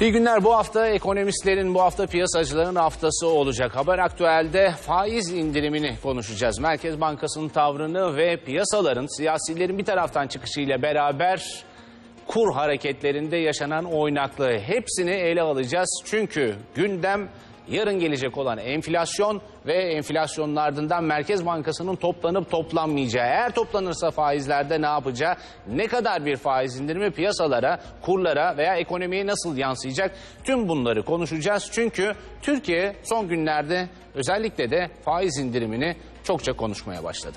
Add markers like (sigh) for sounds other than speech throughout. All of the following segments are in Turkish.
İyi günler. Bu hafta ekonomistlerin, bu hafta piyasacıların haftası olacak. Haber Aktüel'de faiz indirimini konuşacağız. Merkez Bankası'nın tavrını ve piyasaların, siyasilerin bir taraftan çıkışıyla beraber kur hareketlerinde yaşanan oynaklığı hepsini ele alacağız. Çünkü gündem yarın gelecek olan enflasyon ve enflasyonun ardından Merkez Bankası'nın toplanıp toplanmayacağı, eğer toplanırsa faizlerde ne yapacağı, ne kadar bir faiz indirimi piyasalara, kurlara veya ekonomiye nasıl yansıyacak tüm bunları konuşacağız. Çünkü Türkiye son günlerde özellikle de faiz indirimini çokça konuşmaya başladı.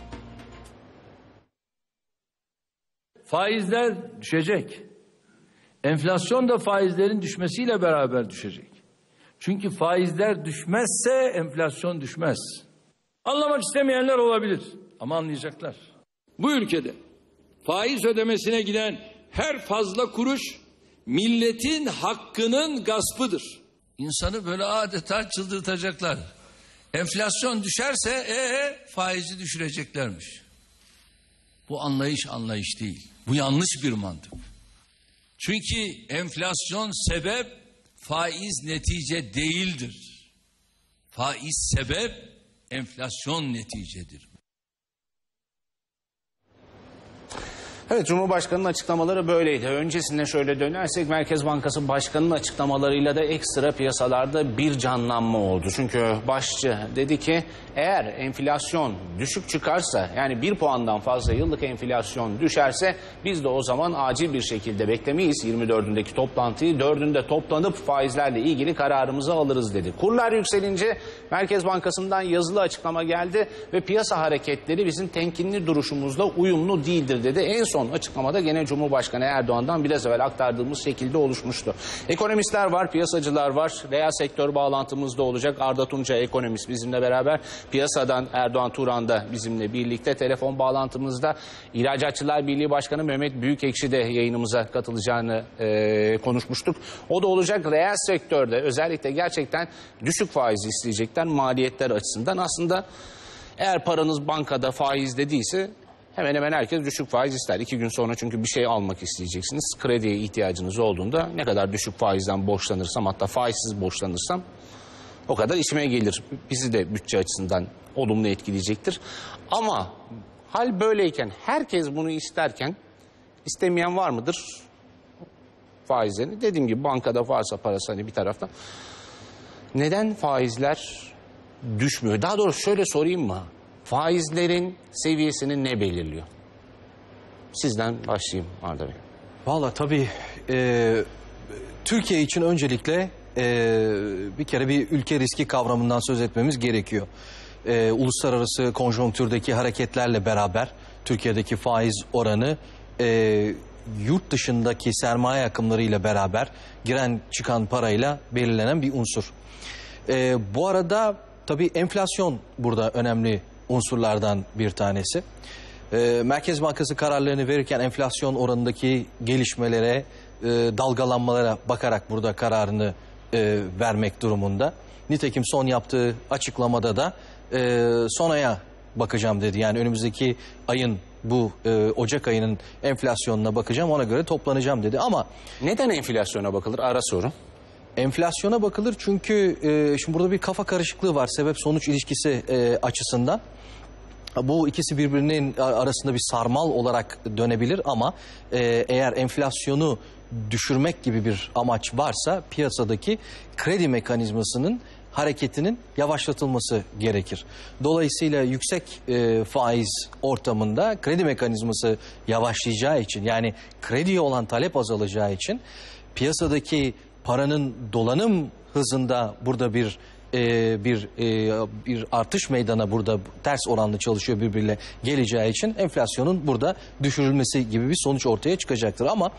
Faizler düşecek. Enflasyon da faizlerin düşmesiyle beraber düşecek. Çünkü faizler düşmezse enflasyon düşmez. Anlamak istemeyenler olabilir ama anlayacaklar. Bu ülkede faiz ödemesine giden her fazla kuruş milletin hakkının gaspıdır. İnsanı böyle adeta çıldırtacaklar. Enflasyon düşerse ee, faizi düşüreceklermiş. Bu anlayış anlayış değil. Bu yanlış bir mantık. Çünkü enflasyon sebep, faiz netice değildir. Faiz sebep, enflasyon neticedir. Evet Cumhurbaşkanı'nın açıklamaları böyleydi. Öncesinde şöyle dönersek Merkez Bankası Başkanı'nın açıklamalarıyla da ekstra piyasalarda bir canlanma oldu. Çünkü başçı dedi ki eğer enflasyon düşük çıkarsa yani bir puandan fazla yıllık enflasyon düşerse biz de o zaman acil bir şekilde beklemeyiz 24'ündeki toplantıyı 4'ünde toplanıp faizlerle ilgili kararımızı alırız dedi. Kurlar yükselince Merkez Bankası'ndan yazılı açıklama geldi ve piyasa hareketleri bizim temkinli duruşumuzla uyumlu değildir dedi. En son açıklamada gene Cumhurbaşkanı Erdoğan'dan biraz evvel aktardığımız şekilde oluşmuştu. Ekonomistler var, piyasacılar var. Reel sektör bağlantımızda olacak. Arda Tunca ekonomist bizimle beraber. Piyasadan Erdoğan Turan da bizimle birlikte. Telefon bağlantımızda İhracatçılar Birliği Başkanı Mehmet Büyükekşi de yayınımıza katılacağını e, konuşmuştuk. O da olacak reel sektörde özellikle gerçekten düşük faiz isteyecekler maliyetler açısından. Aslında eğer paranız bankada faizde değilse hemen hemen herkes düşük faiz ister. İki gün sonra çünkü bir şey almak isteyeceksiniz. Krediye ihtiyacınız olduğunda ne kadar düşük faizden borçlanırsam hatta faizsiz borçlanırsam o kadar işime gelir. Bizi de bütçe açısından olumlu etkileyecektir. Ama hal böyleyken herkes bunu isterken istemeyen var mıdır? Faizlerini. Dediğim gibi bankada varsa parası hani bir tarafta. Neden faizler düşmüyor? Daha doğrusu şöyle sorayım mı? Faizlerin seviyesini ne belirliyor? Sizden başlayayım Arda Bey. Valla tabii e, Türkiye için öncelikle e, bir kere bir ülke riski kavramından söz etmemiz gerekiyor. E, uluslararası konjonktürdeki hareketlerle beraber Türkiye'deki faiz oranı e, yurt dışındaki sermaye akımlarıyla beraber giren çıkan parayla belirlenen bir unsur. E, bu arada tabii enflasyon burada önemli unsurlardan bir tanesi. E, Merkez Bankası kararlarını verirken enflasyon oranındaki gelişmelere, e, dalgalanmalara bakarak burada kararını e, vermek durumunda. Nitekim son yaptığı açıklamada da e, son aya bakacağım dedi. Yani önümüzdeki ayın bu e, Ocak ayının enflasyonuna bakacağım ona göre toplanacağım dedi. Ama Neden enflasyona bakılır? Ara soru. Enflasyona bakılır çünkü e, şimdi burada bir kafa karışıklığı var sebep sonuç ilişkisi e, açısından. Bu ikisi birbirinin arasında bir sarmal olarak dönebilir ama e, eğer enflasyonu düşürmek gibi bir amaç varsa piyasadaki kredi mekanizmasının hareketinin yavaşlatılması gerekir. Dolayısıyla yüksek e, faiz ortamında kredi mekanizması yavaşlayacağı için yani krediye olan talep azalacağı için piyasadaki paranın dolanım hızında burada bir e, bir e, bir artış meydana burada ters oranlı çalışıyor birbiriyle geleceği için enflasyonun burada düşürülmesi gibi bir sonuç ortaya çıkacaktır. Ama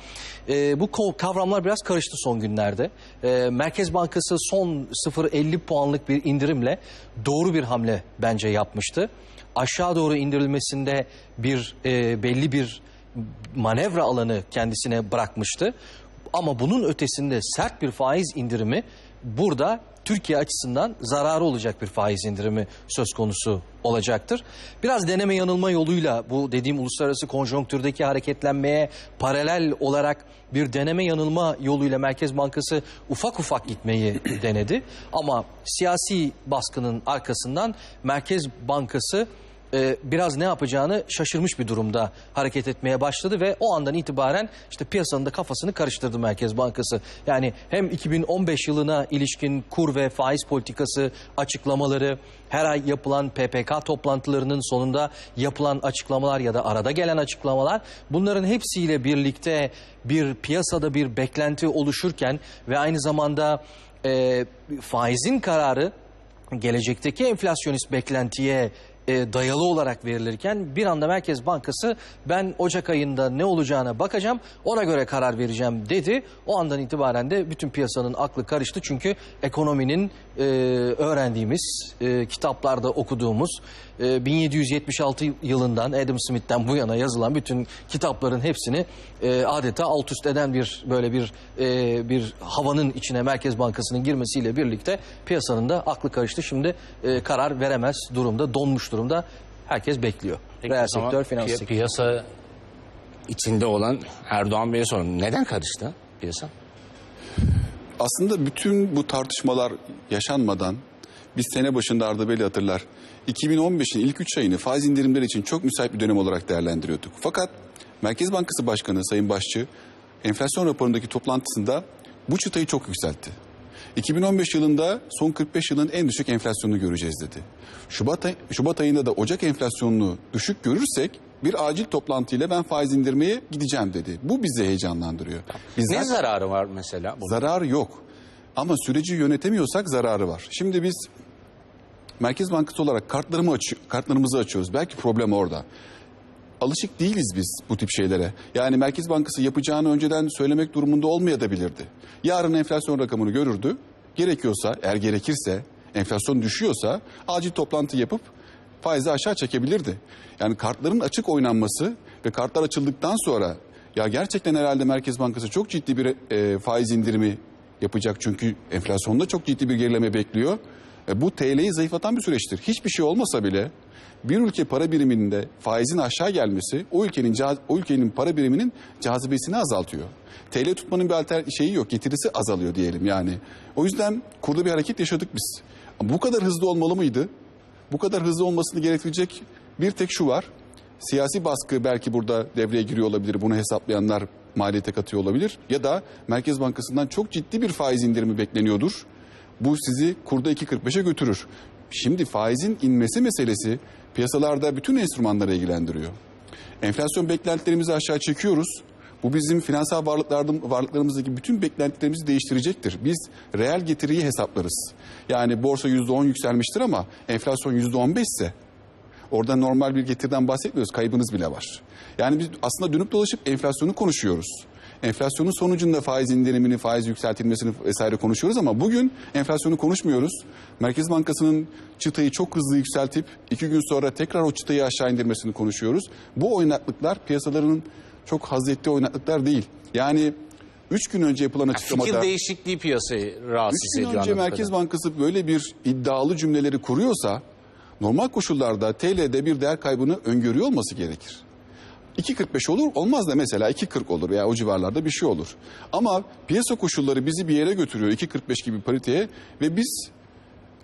e, bu kavramlar biraz karıştı son günlerde. E, Merkez Bankası son 0.50 puanlık bir indirimle doğru bir hamle bence yapmıştı. Aşağı doğru indirilmesinde bir e, belli bir manevra alanı kendisine bırakmıştı. Ama bunun ötesinde sert bir faiz indirimi burada Türkiye açısından zararı olacak bir faiz indirimi söz konusu olacaktır. Biraz deneme yanılma yoluyla bu dediğim uluslararası konjonktürdeki hareketlenmeye paralel olarak bir deneme yanılma yoluyla Merkez Bankası ufak ufak gitmeyi denedi. Ama siyasi baskının arkasından Merkez Bankası e, biraz ne yapacağını şaşırmış bir durumda hareket etmeye başladı ve o andan itibaren işte piyasanın da kafasını karıştırdı Merkez Bankası. Yani hem 2015 yılına ilişkin kur ve faiz politikası açıklamaları, her ay yapılan PPK toplantılarının sonunda yapılan açıklamalar ya da arada gelen açıklamalar bunların hepsiyle birlikte bir piyasada bir beklenti oluşurken ve aynı zamanda e, faizin kararı gelecekteki enflasyonist beklentiye e, dayalı olarak verilirken bir anda Merkez Bankası ben Ocak ayında ne olacağına bakacağım ona göre karar vereceğim dedi. O andan itibaren de bütün piyasanın aklı karıştı çünkü ekonominin e, öğrendiğimiz e, kitaplarda okuduğumuz e, 1776 yılından Adam Smith'ten bu yana yazılan bütün kitapların hepsini e, adeta alt üst eden bir böyle bir e, bir havanın içine Merkez Bankası'nın girmesiyle birlikte piyasanın da aklı karıştı. Şimdi e, karar veremez durumda, donmuş durumda. Herkes bekliyor. Peki, Reel sektör, finans piya- sektörü. Piyasa içinde olan Erdoğan Bey'e sorun. Neden karıştı piyasa? Aslında bütün bu tartışmalar yaşanmadan biz sene başında Arda Bey'le hatırlar. 2015'in ilk 3 ayını faiz indirimleri için çok müsait bir dönem olarak değerlendiriyorduk. Fakat Merkez Bankası Başkanı Sayın Başçı enflasyon raporundaki toplantısında bu çıtayı çok yükseltti. 2015 yılında son 45 yılın en düşük enflasyonunu göreceğiz dedi. Şubat, ay- Şubat ayında da Ocak enflasyonunu düşük görürsek bir acil toplantıyla ben faiz indirmeye gideceğim dedi. Bu bizi heyecanlandırıyor. Biz Ne zaten- zararı var mesela? Bu? Zararı yok. Ama süreci yönetemiyorsak zararı var. Şimdi biz Merkez Bankası olarak kartlarımı açı- kartlarımızı açıyoruz. Belki problem orada. Alışık değiliz biz bu tip şeylere. Yani Merkez Bankası yapacağını önceden söylemek durumunda olmayabilirdi. Yarın enflasyon rakamını görürdü. Gerekiyorsa, eğer gerekirse, enflasyon düşüyorsa acil toplantı yapıp faizi aşağı çekebilirdi. Yani kartların açık oynanması ve kartlar açıldıktan sonra ya gerçekten herhalde Merkez Bankası çok ciddi bir e, faiz indirimi yapacak çünkü enflasyonda çok ciddi bir gerileme bekliyor. E, bu TL'yi zayıflatan bir süreçtir. Hiçbir şey olmasa bile bir ülke para biriminde faizin aşağı gelmesi o ülkenin o ülkenin para biriminin cazibesini azaltıyor. TL tutmanın bir alter şeyi yok, getirisi azalıyor diyelim yani. O yüzden kurda bir hareket yaşadık biz. Ama bu kadar hızlı olmalı mıydı? Bu kadar hızlı olmasını gerektirecek bir tek şu var. Siyasi baskı belki burada devreye giriyor olabilir. Bunu hesaplayanlar maliyete katıyor olabilir. Ya da Merkez Bankası'ndan çok ciddi bir faiz indirimi bekleniyordur. Bu sizi kurda 2.45'e götürür. Şimdi faizin inmesi meselesi piyasalarda bütün enstrümanları ilgilendiriyor. Enflasyon beklentilerimizi aşağı çekiyoruz. Bu bizim finansal varlıklarımızdaki bütün beklentilerimizi değiştirecektir. Biz reel getiriyi hesaplarız. Yani borsa %10 yükselmiştir ama enflasyon %15 ise Orada normal bir getiriden bahsetmiyoruz. Kaybınız bile var. Yani biz aslında dönüp dolaşıp enflasyonu konuşuyoruz. Enflasyonun sonucunda faiz indirimini, faiz yükseltilmesini vesaire konuşuyoruz ama bugün enflasyonu konuşmuyoruz. Merkez Bankası'nın çıtayı çok hızlı yükseltip iki gün sonra tekrar o çıtayı aşağı indirmesini konuşuyoruz. Bu oynaklıklar piyasaların çok haz ettiği oynaklıklar değil. Yani üç gün önce yapılan açıklamada... Fikir değişikliği piyasayı rahatsız Üç gün ediyor. önce Merkez. Bankası böyle bir iddialı cümleleri kuruyorsa normal koşullarda TL'de bir değer kaybını öngörüyor olması gerekir. 2.45 olur olmaz da mesela 2.40 olur veya o civarlarda bir şey olur. Ama piyasa koşulları bizi bir yere götürüyor 2.45 gibi pariteye ve biz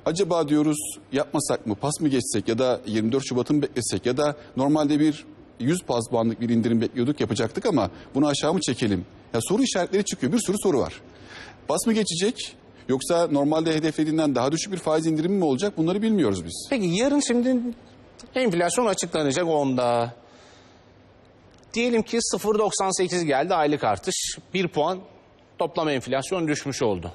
acaba diyoruz yapmasak mı pas mı geçsek ya da 24 Şubat'ı mı beklesek ya da normalde bir 100 pas bandlık bir indirim bekliyorduk yapacaktık ama bunu aşağı mı çekelim? Ya soru işaretleri çıkıyor bir sürü soru var. Pas mı geçecek yoksa normalde hedeflediğinden daha düşük bir faiz indirimi mi olacak bunları bilmiyoruz biz. Peki yarın şimdi enflasyon açıklanacak onda. Diyelim ki 0.98 geldi aylık artış. 1 puan toplam enflasyon düşmüş oldu.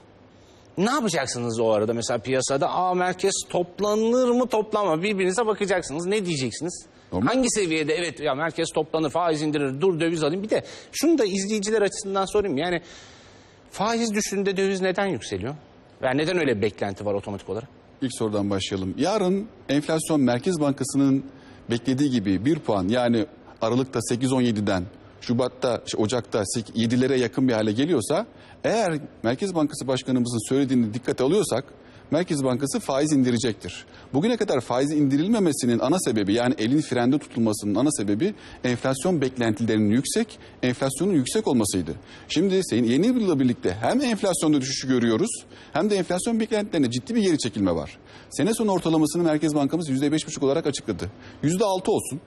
Ne yapacaksınız o arada mesela piyasada? Aa merkez toplanır mı toplanma birbirinize bakacaksınız. Ne diyeceksiniz? Normal. Hangi seviyede evet ya merkez toplanır faiz indirir dur döviz alayım. Bir de şunu da izleyiciler açısından sorayım. Yani faiz düşünde döviz neden yükseliyor? Yani neden öyle bir beklenti var otomatik olarak? İlk sorudan başlayalım. Yarın enflasyon Merkez Bankası'nın beklediği gibi 1 puan yani Aralık'ta 8-17'den Şubat'ta, Ocak'ta 7'lere yakın bir hale geliyorsa eğer Merkez Bankası Başkanımızın söylediğini dikkate alıyorsak Merkez Bankası faiz indirecektir. Bugüne kadar faiz indirilmemesinin ana sebebi yani elin frende tutulmasının ana sebebi enflasyon beklentilerinin yüksek, enflasyonun yüksek olmasıydı. Şimdi senin yeni yılla birlikte hem enflasyonda düşüşü görüyoruz hem de enflasyon beklentilerinde ciddi bir geri çekilme var. Sene sonu ortalamasını Merkez Bankamız %5,5 olarak açıkladı. %6 olsun.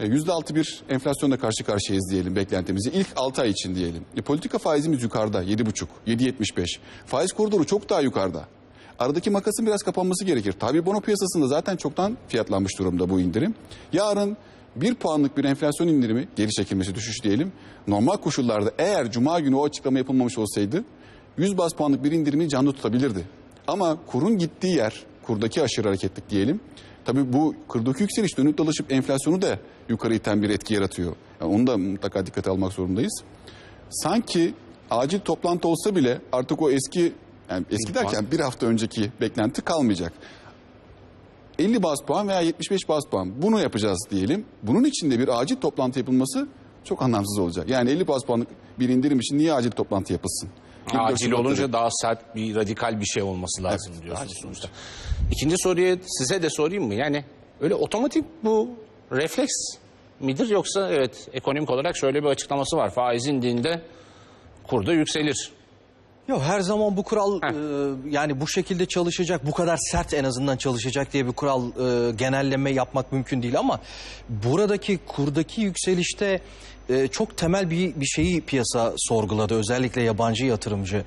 E, %6 bir enflasyonla karşı karşıyayız diyelim beklentimizi. İlk 6 ay için diyelim. E, politika faizimiz yukarıda 7,5, 7,75. Faiz koridoru çok daha yukarıda. Aradaki makasın biraz kapanması gerekir. Tabi bono piyasasında zaten çoktan fiyatlanmış durumda bu indirim. Yarın bir puanlık bir enflasyon indirimi, geri çekilmesi düşüş diyelim. Normal koşullarda eğer cuma günü o açıklama yapılmamış olsaydı 100 bas puanlık bir indirimi canlı tutabilirdi. Ama kurun gittiği yer, kurdaki aşırı hareketlik diyelim. Tabii bu kurdaki yükseliş dönüp dolaşıp enflasyonu da yukarı iten bir etki yaratıyor. Yani onu da mutlaka dikkate almak zorundayız. Sanki acil toplantı olsa bile artık o eski yani eski derken bir hafta önceki beklenti kalmayacak. 50 bas puan veya 75 bas puan bunu yapacağız diyelim. Bunun için de bir acil toplantı yapılması çok anlamsız olacak. Yani 50 bas puanlık bir indirim için niye acil toplantı yapılsın? Acil olunca daha sert bir radikal bir şey olması lazım diyorsunuz sonuçta. İkinci soruyu size de sorayım mı? Yani öyle otomatik bu refleks midir yoksa evet ekonomik olarak şöyle bir açıklaması var. Faiz indiğinde kur da yükselir. Yok her zaman bu kural e, yani bu şekilde çalışacak, bu kadar sert en azından çalışacak diye bir kural e, genelleme yapmak mümkün değil. Ama buradaki kurdaki yükselişte e, çok temel bir bir şeyi piyasa sorguladı. Özellikle yabancı yatırımcı.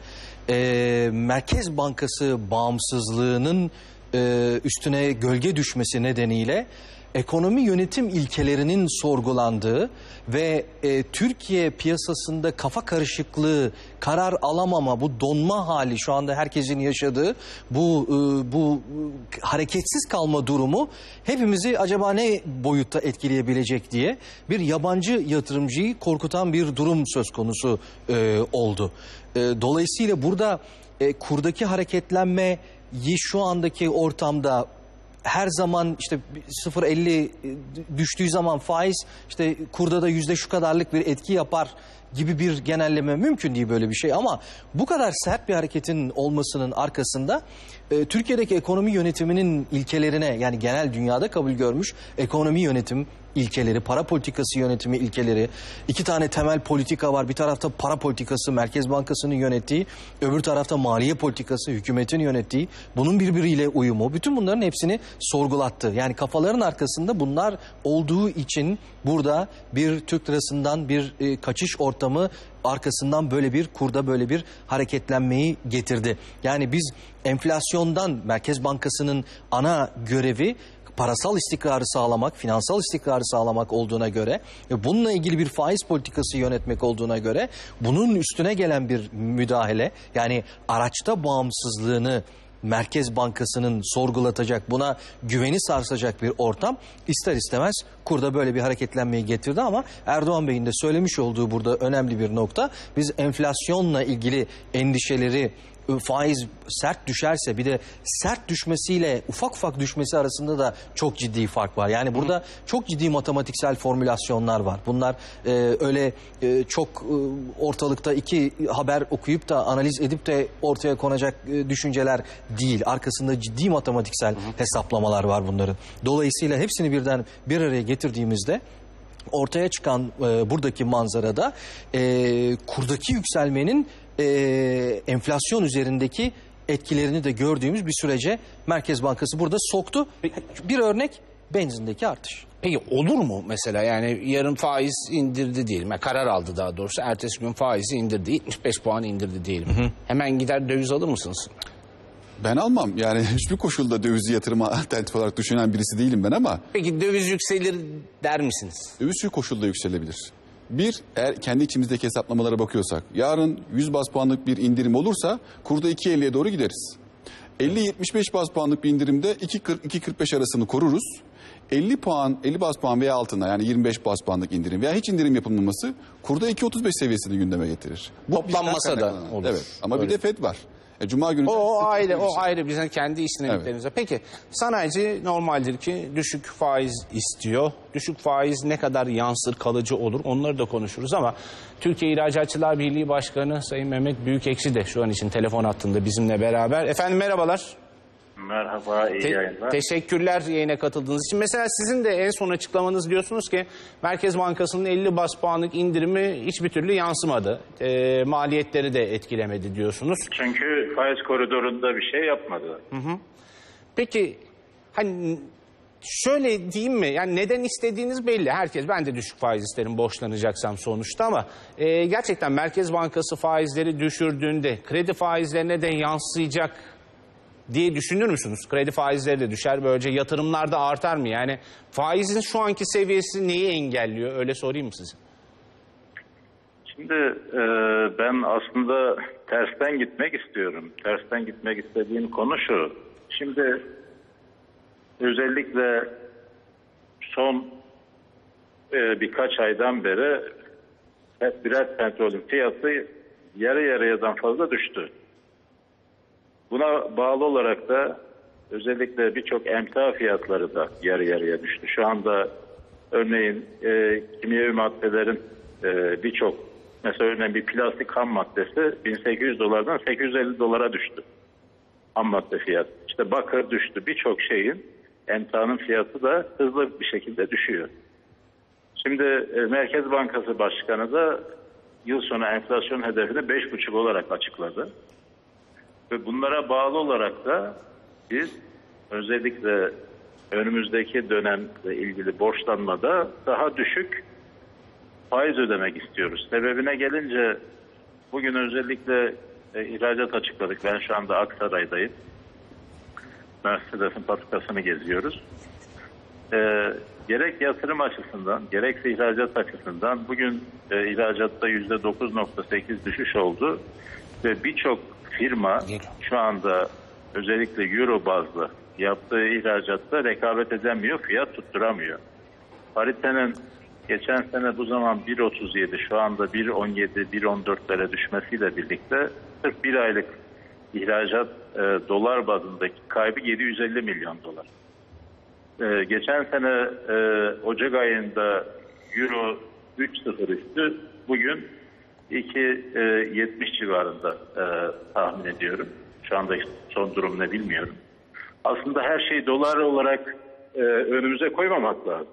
E, Merkez Bankası bağımsızlığının e, üstüne gölge düşmesi nedeniyle ekonomi yönetim ilkelerinin sorgulandığı ve e, Türkiye piyasasında kafa karışıklığı, karar alamama, bu donma hali şu anda herkesin yaşadığı bu e, bu e, hareketsiz kalma durumu hepimizi acaba ne boyutta etkileyebilecek diye bir yabancı yatırımcıyı korkutan bir durum söz konusu e, oldu. E, dolayısıyla burada e, kurdaki hareketlenmeyi şu andaki ortamda her zaman işte 0.50 düştüğü zaman faiz işte kurda da yüzde şu kadarlık bir etki yapar gibi bir genelleme mümkün değil böyle bir şey. Ama bu kadar sert bir hareketin olmasının arkasında e, Türkiye'deki ekonomi yönetiminin ilkelerine yani genel dünyada kabul görmüş ekonomi yönetim ilkeleri, para politikası yönetimi ilkeleri, iki tane temel politika var. Bir tarafta para politikası, Merkez Bankası'nın yönettiği, öbür tarafta maliye politikası, hükümetin yönettiği, bunun birbiriyle uyumu, bütün bunların hepsini sorgulattı. Yani kafaların arkasında bunlar olduğu için burada bir Türk lirasından bir e, kaçış ortamı arkasından böyle bir kurda böyle bir hareketlenmeyi getirdi. Yani biz enflasyondan Merkez Bankası'nın ana görevi parasal istikrarı sağlamak, finansal istikrarı sağlamak olduğuna göre ve bununla ilgili bir faiz politikası yönetmek olduğuna göre bunun üstüne gelen bir müdahale yani araçta bağımsızlığını Merkez Bankası'nın sorgulatacak, buna güveni sarsacak bir ortam ister istemez kurda böyle bir hareketlenmeyi getirdi ama Erdoğan Bey'in de söylemiş olduğu burada önemli bir nokta. Biz enflasyonla ilgili endişeleri faiz sert düşerse bir de sert düşmesiyle ufak ufak düşmesi arasında da çok ciddi fark var. Yani burada çok ciddi matematiksel formülasyonlar var. Bunlar e, öyle e, çok e, ortalıkta iki haber okuyup da analiz edip de ortaya konacak e, düşünceler değil. Arkasında ciddi matematiksel hesaplamalar var bunların. Dolayısıyla hepsini birden bir araya getirdiğimizde ortaya çıkan e, buradaki manzarada e, kurdaki yükselmenin e, enflasyon üzerindeki etkilerini de gördüğümüz bir sürece Merkez Bankası burada soktu. Bir örnek benzindeki artış. Peki olur mu mesela yani yarın faiz indirdi diyelim. Yani karar aldı daha doğrusu. Ertesi gün faizi indirdi. 75 puan indirdi diyelim. Hemen gider döviz alır mısınız? Ben almam. Yani (laughs) hiçbir koşulda dövizi yatırıma alternatif olarak düşünen birisi değilim ben ama Peki döviz yükselir der misiniz? döviz şu koşulda yükselebilir. Bir, eğer kendi içimizdeki hesaplamalara bakıyorsak, yarın 100 bas puanlık bir indirim olursa kurda 2.50'ye doğru gideriz. 50-75 bas puanlık bir indirimde 2.40-2.45 arasını koruruz. 50 puan, 50 bas puan veya altına yani 25 bas puanlık indirim veya hiç indirim yapılmaması kurda 2.35 seviyesini gündeme getirir. Bu Toplanmasa da olur. Evet ama Öyle. bir de FED var. E, Cuma günü... O, o ayrı, o şey. ayrı bizim kendi iş dinamiklerimize. Peki sanayici normaldir ki düşük faiz istiyor. Düşük faiz ne kadar yansır, kalıcı olur onları da konuşuruz ama Türkiye İhracatçılar Birliği Başkanı Sayın Mehmet Büyükekşi de şu an için telefon hattında bizimle beraber. Efendim merhabalar. Merhaba, iyi Te- yayınlar. teşekkürler yayına katıldığınız için. Mesela sizin de en son açıklamanız diyorsunuz ki Merkez Bankası'nın 50 bas puanlık indirimi hiçbir türlü yansımadı. Ee, maliyetleri de etkilemedi diyorsunuz. Çünkü faiz koridorunda bir şey yapmadı. Peki hani şöyle diyeyim mi? Yani neden istediğiniz belli. Herkes ben de düşük faiz isterim borçlanacaksam sonuçta ama e, gerçekten Merkez Bankası faizleri düşürdüğünde kredi faizlerine de yansıyacak diye düşünür müsünüz? Kredi faizleri de düşer böylece yatırımlar da artar mı? Yani faizin şu anki seviyesi neyi engelliyor? Öyle sorayım mı size? Şimdi e, ben aslında tersten gitmek istiyorum. Tersten gitmek istediğim konu şu. Şimdi özellikle son e, birkaç aydan beri Brent petrolün fiyatı yarı yarıyadan fazla düştü. Buna bağlı olarak da özellikle birçok emtia fiyatları da yarı yarıya düştü. Şu anda örneğin e, kimyevi maddelerin e, birçok mesela örneğin bir plastik ham maddesi 1800 dolardan 850 dolara düştü. Ham madde fiyatı. İşte bakır düştü. Birçok şeyin emtianın fiyatı da hızlı bir şekilde düşüyor. Şimdi e, Merkez Bankası Başkanı da yıl sonu enflasyon hedefini 5,5 olarak açıkladı. Ve bunlara bağlı olarak da biz özellikle önümüzdeki dönemle ilgili borçlanmada daha düşük faiz ödemek istiyoruz. Sebebine gelince bugün özellikle e, ihracat açıkladık. Ben şu anda Aksaray'dayım. Mercedes'in fabrikasını geziyoruz. E, gerek yatırım açısından gerekse ihracat açısından bugün e, ihracatta %9.8 düşüş oldu ve birçok firma şu anda özellikle euro bazlı yaptığı ihracatta rekabet edemiyor, fiyat tutturamıyor. Paritenin geçen sene bu zaman 1.37 şu anda 1.17, 1.14'lere düşmesiyle birlikte sırf bir aylık ihracat e, dolar bazındaki kaybı 750 milyon dolar. E, geçen sene e, Ocak ayında Euro 3.03'tü. Bugün 2.70 civarında e, tahmin ediyorum. Şu anda son durum ne bilmiyorum. Aslında her şeyi dolar olarak e, önümüze koymamak lazım.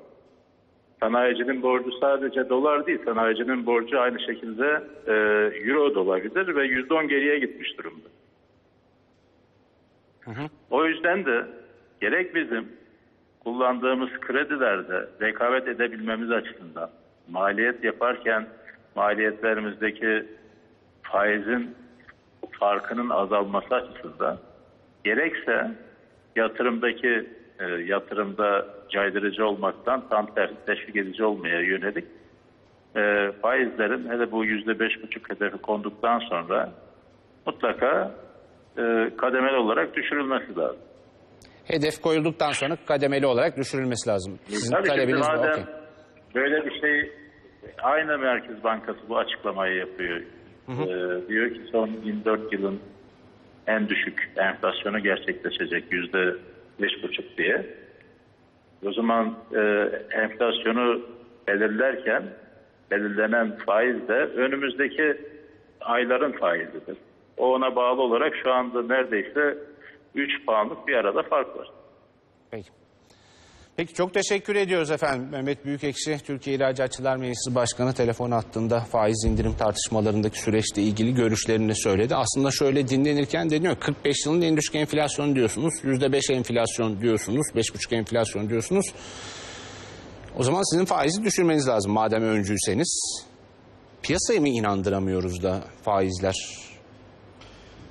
Sanayicinin borcu sadece dolar değil, sanayicinin borcu aynı şekilde e, euro da olabilir ve %10 geriye gitmiş durumda. O yüzden de gerek bizim kullandığımız kredilerde rekabet edebilmemiz açısından maliyet yaparken maliyetlerimizdeki faizin farkının azalması açısından gerekse yatırımdaki e, yatırımda caydırıcı olmaktan tam tersi teşvik edici olmaya yönelik e, faizlerin hele bu yüzde beş buçuk hedefi konduktan sonra mutlaka e, kademeli olarak düşürülmesi lazım. Hedef koyulduktan sonra kademeli olarak düşürülmesi lazım. Sizin Tabii talebiniz madem Okey. böyle bir şey aynı Merkez Bankası bu açıklamayı yapıyor. Ee, diyor ki son 24 yılın en düşük enflasyonu gerçekleşecek yüzde beş buçuk diye. O zaman e, enflasyonu belirlerken belirlenen faiz de önümüzdeki ayların faizidir. O ona bağlı olarak şu anda neredeyse 3 puanlık bir arada fark var. Peki. Peki çok teşekkür ediyoruz efendim. Mehmet Büyükekşi, Türkiye İhracatçılar Meclisi Başkanı telefon hattında faiz indirim tartışmalarındaki süreçle ilgili görüşlerini söyledi. Aslında şöyle dinlenirken deniyor 45 yılın en düşük enflasyon diyorsunuz. %5 enflasyon diyorsunuz. 5,5 enflasyon diyorsunuz. O zaman sizin faizi düşürmeniz lazım madem öncüyseniz. Piyasayı mı inandıramıyoruz da faizler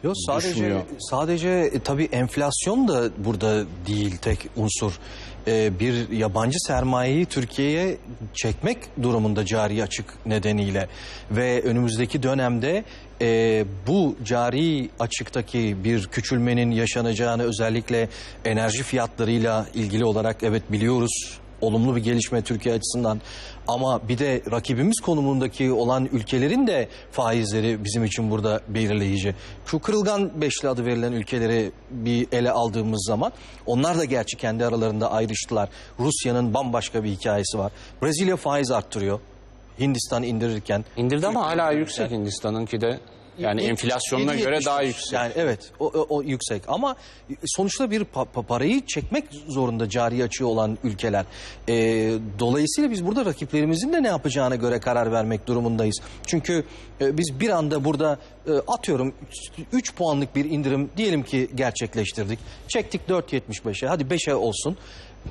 Yok sadece Düşmüyor. sadece e, tabii enflasyon da burada değil tek unsur. E, bir yabancı sermayeyi Türkiye'ye çekmek durumunda cari açık nedeniyle ve önümüzdeki dönemde e, bu cari açıktaki bir küçülmenin yaşanacağını özellikle enerji fiyatlarıyla ilgili olarak evet biliyoruz olumlu bir gelişme Türkiye açısından. Ama bir de rakibimiz konumundaki olan ülkelerin de faizleri bizim için burada belirleyici. Şu kırılgan beşli adı verilen ülkeleri bir ele aldığımız zaman onlar da gerçi kendi aralarında ayrıştılar. Rusya'nın bambaşka bir hikayesi var. Brezilya faiz arttırıyor. Hindistan indirirken. İndirdi ama hala yüksek Hindistan'ınki de. Yani Yedi- enflasyonuna 7.75. göre daha yüksek. Yani evet o, o, o yüksek ama sonuçta bir pa- pa- parayı çekmek zorunda cari açığı olan ülkeler. Ee, dolayısıyla biz burada rakiplerimizin de ne yapacağına göre karar vermek durumundayız. Çünkü e, biz bir anda burada e, atıyorum 3 puanlık bir indirim diyelim ki gerçekleştirdik. Çektik 4.75'e hadi 5'e olsun.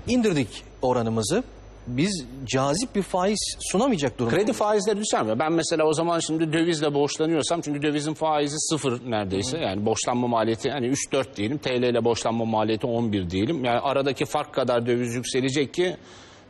İndirdik oranımızı. Biz cazip bir faiz sunamayacak durumda. Kredi faizleri düşer Ben mesela o zaman şimdi dövizle borçlanıyorsam çünkü dövizin faizi sıfır neredeyse. Yani borçlanma maliyeti hani 3-4 diyelim. TL ile borçlanma maliyeti 11 diyelim. Yani aradaki fark kadar döviz yükselecek ki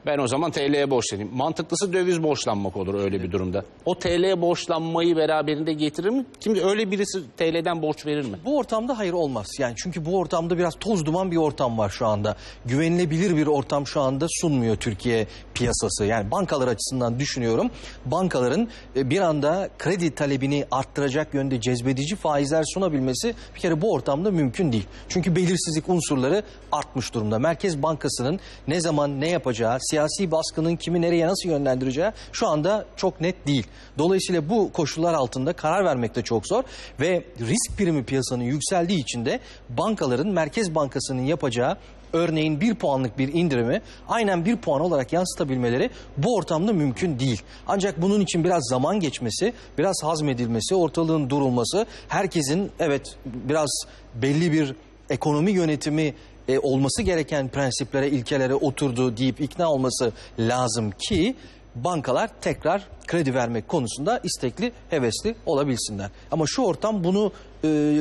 ben o zaman TL'ye borçlanayım. Mantıklısı döviz borçlanmak olur öyle bir durumda. O TL borçlanmayı beraberinde getirir mi? Şimdi öyle birisi TL'den borç verir mi? Bu ortamda hayır olmaz. Yani çünkü bu ortamda biraz toz duman bir ortam var şu anda. Güvenilebilir bir ortam şu anda sunmuyor Türkiye piyasası. Yani bankalar açısından düşünüyorum. Bankaların e, bir anda kredi talebini arttıracak yönde cezbedici faizler sunabilmesi bir kere bu ortamda mümkün değil. Çünkü belirsizlik unsurları artmış durumda. Merkez Bankası'nın ne zaman ne yapacağı, siyasi baskının kimi nereye nasıl yönlendireceği şu anda çok net değil. Dolayısıyla bu koşullar altında karar vermek de çok zor ve risk primi piyasanın yükseldiği için de bankaların Merkez Bankası'nın yapacağı örneğin bir puanlık bir indirimi aynen bir puan olarak yansıtabilmeleri bu ortamda mümkün değil. Ancak bunun için biraz zaman geçmesi, biraz hazmedilmesi, ortalığın durulması, herkesin evet biraz belli bir ekonomi yönetimi e, olması gereken prensiplere, ilkelere oturdu deyip ikna olması lazım ki bankalar tekrar kredi vermek konusunda istekli, hevesli olabilsinler. Ama şu ortam bunu e,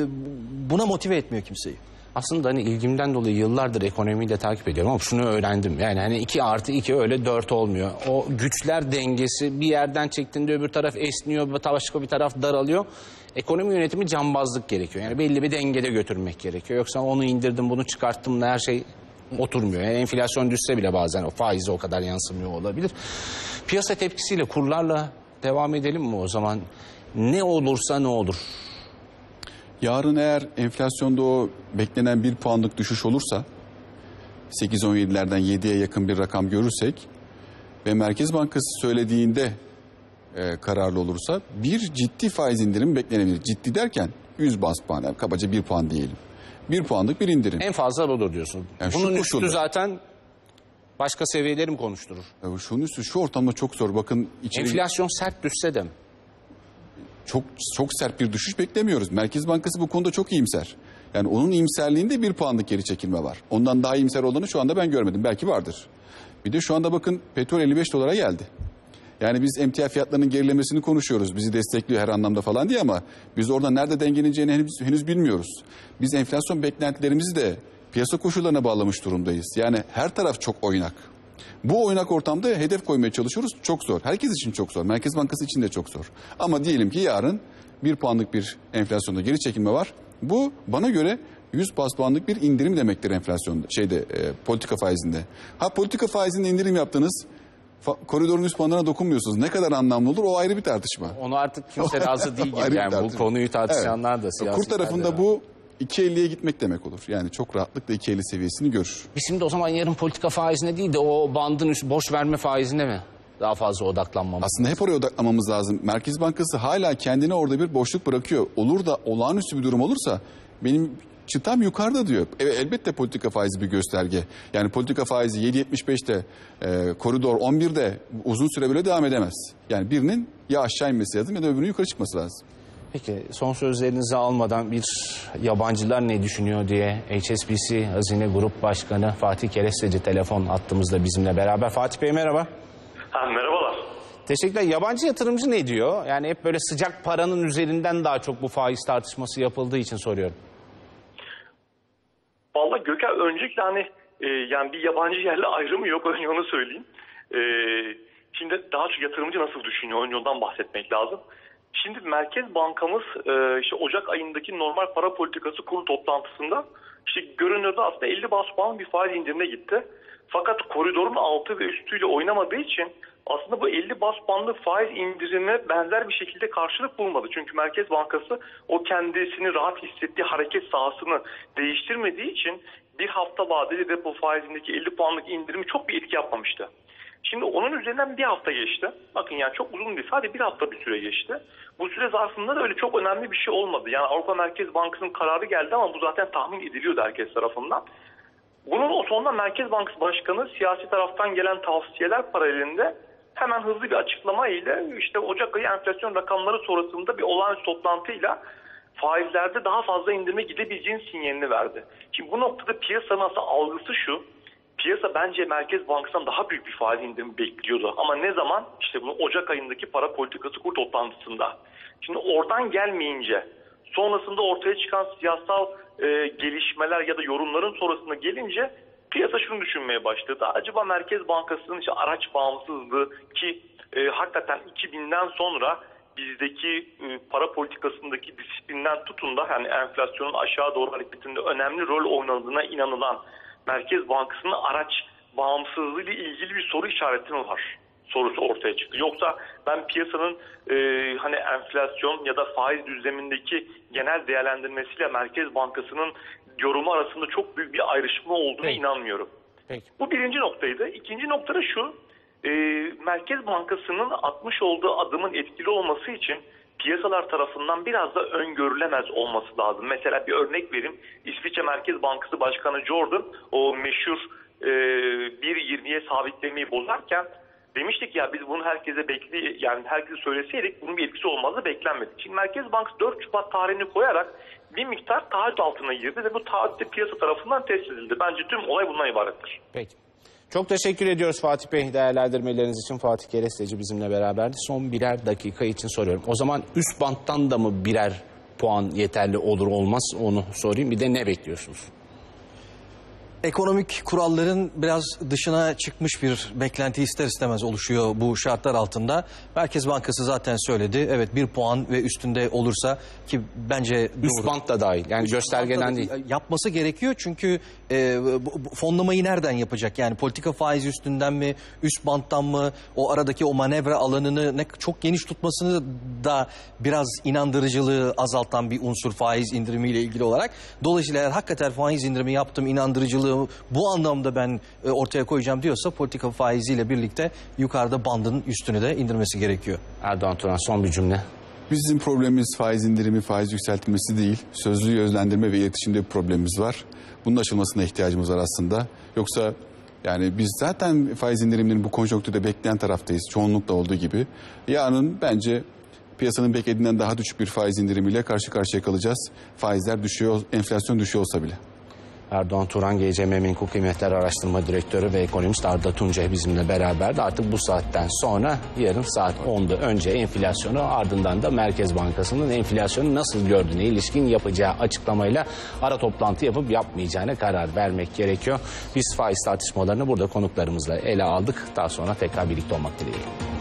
buna motive etmiyor kimseyi. Aslında hani ilgimden dolayı yıllardır ekonomiyi de takip ediyorum ama şunu öğrendim. Yani hani 2 artı 2 öyle 4 olmuyor. O güçler dengesi bir yerden çektiğinde öbür taraf esniyor, başka bir taraf daralıyor. Ekonomi yönetimi cambazlık gerekiyor. Yani belli bir dengede götürmek gerekiyor. Yoksa onu indirdim, bunu çıkarttım da her şey oturmuyor. Yani enflasyon düşse bile bazen o faizi o kadar yansımıyor olabilir. Piyasa tepkisiyle kurlarla devam edelim mi o zaman? Ne olursa ne olur. Yarın eğer enflasyonda o beklenen bir puanlık düşüş olursa 8-17'lerden 7'ye yakın bir rakam görürsek ve Merkez Bankası söylediğinde e, kararlı olursa bir ciddi faiz indirim beklenebilir. Ciddi derken 100 bas puan yani kabaca bir puan diyelim. Bir puanlık bir indirim. En fazla budur diyorsun. Yani Bunun üstü koşulda. zaten başka seviyeleri mi konuşturur? Ya Şunun üstü şu ortamda çok zor. Bakın içeri Enflasyon sert düşse de mi? Çok çok sert bir düşüş beklemiyoruz. Merkez Bankası bu konuda çok iyimser. Yani onun iyimserliğinde bir puanlık geri çekilme var. Ondan daha iyimser olanı şu anda ben görmedim. Belki vardır. Bir de şu anda bakın petrol 55 dolara geldi. Yani biz emtia fiyatlarının gerilemesini konuşuyoruz. Bizi destekliyor her anlamda falan diye ama biz orada nerede dengeleneceğini henüz, henüz bilmiyoruz. Biz enflasyon beklentilerimizi de piyasa koşullarına bağlamış durumdayız. Yani her taraf çok oynak. Bu oynak ortamda hedef koymaya çalışıyoruz. Çok zor. Herkes için çok zor. Merkez Bankası için de çok zor. Ama diyelim ki yarın bir puanlık bir enflasyonda geri çekilme var. Bu bana göre 100 bas puanlık bir indirim demektir enflasyonda şeyde e, politika faizinde. Ha politika faizinde indirim yaptınız. koridorun üst puanlarına dokunmuyorsunuz. Ne kadar anlamlı olur o ayrı bir tartışma. Onu artık kimse razı (laughs) değil gibi. Yani bu konuyu tartışanlar Evet. da siyasi. Kur tarafında bu 2.50'ye gitmek demek olur. Yani çok rahatlıkla 2.50 seviyesini görür. Biz şimdi o zaman yarın politika faizine değil de o bandın üst boş verme faizine mi daha fazla odaklanmamız? Aslında hep oraya odaklamamız lazım. Merkez Bankası hala kendine orada bir boşluk bırakıyor. Olur da olağanüstü bir durum olursa benim çıtam yukarıda diyor. Evet, elbette politika faizi bir gösterge. Yani politika faizi 7.75'te, e, koridor 11'de uzun süre böyle devam edemez. Yani birinin ya aşağı inmesi lazım ya da öbürünün yukarı çıkması lazım. Peki son sözlerinizi almadan bir yabancılar ne düşünüyor diye HSBC Hazine Grup Başkanı Fatih Keresteci telefon attığımızda bizimle beraber. Fatih Bey merhaba. Ha, merhabalar. Teşekkürler. Yabancı yatırımcı ne diyor? Yani hep böyle sıcak paranın üzerinden daha çok bu faiz tartışması yapıldığı için soruyorum. Vallahi Gökhan öncelikle hani e, yani bir yabancı yerli ayrımı yok (laughs) önce onu söyleyeyim. E, şimdi daha çok yatırımcı nasıl düşünüyor önce ondan bahsetmek lazım. Şimdi Merkez Bankamız e, işte Ocak ayındaki normal para politikası kurulu toplantısında işte görünürde aslında 50 bas puan bir faiz indirime gitti. Fakat koridorun altı ve üstüyle oynamadığı için aslında bu 50 bas puanlık faiz indirime benzer bir şekilde karşılık bulmadı. Çünkü Merkez Bankası o kendisini rahat hissettiği hareket sahasını değiştirmediği için bir hafta vadeli repo faizindeki 50 puanlık indirimi çok bir etki yapmamıştı. Şimdi onun üzerinden bir hafta geçti. Bakın yani çok uzun değil. Sadece bir hafta bir süre geçti. Bu süre zarfında da öyle çok önemli bir şey olmadı. Yani Avrupa Merkez Bankası'nın kararı geldi ama bu zaten tahmin ediliyordu herkes tarafından. Bunun o sonunda Merkez Bankası Başkanı siyasi taraftan gelen tavsiyeler paralelinde hemen hızlı bir açıklama ile işte Ocak ayı enflasyon rakamları sonrasında bir olağanüstü toplantıyla faizlerde daha fazla indirime gidebileceğini sinyalini verdi. Şimdi bu noktada piyasanın aslında algısı şu. Piyasa bence Merkez Bankası'ndan daha büyük bir faiz indirimi bekliyordu. Ama ne zaman? İşte bunu Ocak ayındaki para politikası kur toplantısında. Şimdi oradan gelmeyince sonrasında ortaya çıkan siyasal e, gelişmeler ya da yorumların sonrasında gelince piyasa şunu düşünmeye başladı. Acaba Merkez Bankası'nın işte araç bağımsızlığı ki e, hakikaten 2000'den sonra bizdeki e, para politikasındaki disiplinden tutun da yani enflasyonun aşağı doğru hareketinde önemli rol oynadığına inanılan Merkez Bankası'nın araç bağımsızlığı ile ilgili bir soru işareti mi var? sorusu ortaya çıktı. Yoksa ben piyasanın e, hani enflasyon ya da faiz düzlemindeki genel değerlendirmesiyle Merkez Bankası'nın yorumu arasında çok büyük bir ayrışma olduğunu Peki. inanmıyorum. Peki. Bu birinci noktaydı. İkinci nokta da şu. e, Merkez Bankası'nın atmış olduğu adımın etkili olması için piyasalar tarafından biraz da öngörülemez olması lazım. Mesela bir örnek vereyim. İsviçre Merkez Bankası Başkanı Jordan o meşhur e, 1.20'ye sabitlemeyi bozarken demiştik ya biz bunu herkese bekli yani herkese söyleseydik bunun bir etkisi olmazdı beklenmedi. Şimdi Merkez Bankası 4 Şubat tarihini koyarak bir miktar taahhüt altına girdi ve bu taahhüt de piyasa tarafından test edildi. Bence tüm olay bundan ibarettir. Peki. Çok teşekkür ediyoruz Fatih Bey değerlendirmeleriniz için. Fatih Keresteci bizimle beraberdi. Son birer dakika için soruyorum. O zaman üst banttan da mı birer puan yeterli olur olmaz onu sorayım. Bir de ne bekliyorsunuz? Ekonomik kuralların biraz dışına çıkmış bir beklenti ister istemez oluşuyor bu şartlar altında. Merkez Bankası zaten söyledi. Evet bir puan ve üstünde olursa ki bence Üst doğru. bant da dahil. Yani göstergeden değil. Yapması gerekiyor çünkü e, bu- bu fonlamayı nereden yapacak? Yani politika faiz üstünden mi, üst banttan mı? O aradaki o manevra alanını ne çok geniş tutmasını da biraz inandırıcılığı azaltan bir unsur faiz indirimiyle ilgili olarak. Dolayısıyla eğer hakikaten faiz indirimi yaptım, inandırıcılığı bu anlamda ben e, ortaya koyacağım diyorsa politika faiziyle birlikte yukarıda bandın üstünü de indirmesi gerekiyor. Erdoğan Turan son bir cümle. Bizim problemimiz faiz indirimi, faiz yükseltilmesi değil. Sözlü özlendirme ve iletişimde bir problemimiz var. Bunun aşılmasına ihtiyacımız var aslında. Yoksa yani biz zaten faiz indirimlerini bu konjonktürde bekleyen taraftayız. Çoğunlukla olduğu gibi. Yarın bence piyasanın beklediğinden daha düşük bir faiz indirimiyle karşı karşıya kalacağız. Faizler düşüyor, enflasyon düşüyor olsa bile. Erdoğan Turan GCM Menkul Kıymetler Araştırma Direktörü ve ekonomist Arda Tuncay bizimle beraberdi. Artık bu saatten sonra yarın saat 10'da önce enflasyonu ardından da Merkez Bankası'nın enflasyonu nasıl gördüğüne ilişkin yapacağı açıklamayla ara toplantı yapıp yapmayacağına karar vermek gerekiyor. Biz faiz tartışmalarını burada konuklarımızla ele aldık. Daha sonra tekrar birlikte olmak dileğiyle.